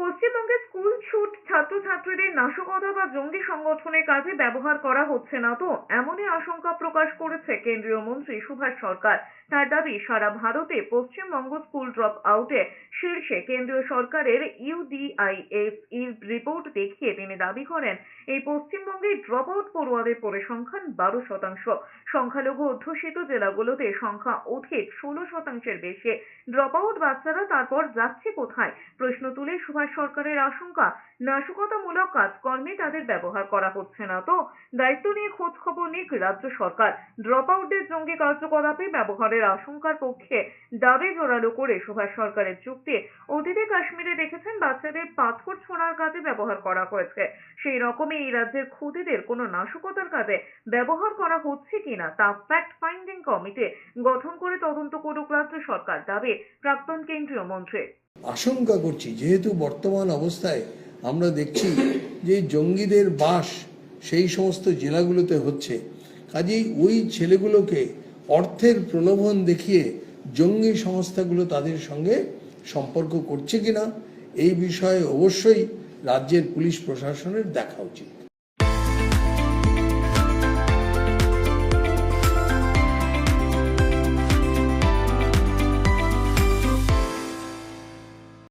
পশ্চিমবঙ্গে স্কুল, ছুট, ছাত্রছাত্রীদের নাশকতা বা জঙ্গি সংগঠনের কাজে ব্যবহার করা হচ্ছে না তো? এমনই আশঙ্কা প্রকাশ করেছে কেন্দ্রীয় মন্ত্রী সুভাষ সরকার। তার দাবি, সারা ভারতে পশ্চিমবঙ্গ স্কুল ড্রপ আউটে শীর্ষে কেন্দ্রীয় সরকারের ইউডিআইএফ এর রিপোর্ট দেখিয়ে তিনি দাবি করেন, এই পশ্চিমবঙ্গে ড্রপ আউট পড়ুয়াদের পরিসংখ্যান বারো শতাংশ। সংখ্যালঘু অধ্যুষিত জেলাগুলোতে সংখ্যা অধিক ষোলো শতাংশের বেশি। ড্রপ আউট বাচ্চারা তারপর যাচ্ছে কোথায়? প্রশ্ন তুলে সুভাষ সরকারের আশঙ্কা। নাশকতামূলক কাজকর্মে তাদের ব্যবহার করা হচ্ছে না তো। দায়িত্ব নিয়ে খোঁজ খবর নিক রাজ্য সরকার। ড্রপ আউটদের জঙ্গি কার্যকলাপে ব্যবহারের আশঙ্কার পক্ষে দাবি জোরালো করে সুভাষ সরকারের যুক্তি অতীতে কাশ্মীরে দেখেছেন বাচ্চাদের পাথর ছোঁড়ার কাজে ব্যবহার করা হয়েছে। সেই রকমই এই রাজ্যের খুদিদের কোনো নাশকতার কাজে ব্যবহার করা হচ্ছে কিনা তা ফ্যাক্ট ফাইন্ডিং কমিটি গঠন করে তদন্ত করুক রাজ্য সরকার, দাবি প্রাক্তন কেন্দ্রীয় মন্ত্রী। আশঙ্কা করছি, যেহেতু বর্তমান অবস্থায় আমরা দেখছি যে জঙ্গিদের বাস সেই সমস্ত জেলাগুলোতে হচ্ছে, কাজেই ওই ছেলেগুলোকে অর্থের প্রলোভন দেখিয়ে জঙ্গি সংস্থাগুলো তাদের সঙ্গে সম্পর্ক করছে কিনা এই বিষয়ে অবশ্যই রাজ্যের পুলিশ প্রশাসনের দেখা উচিত।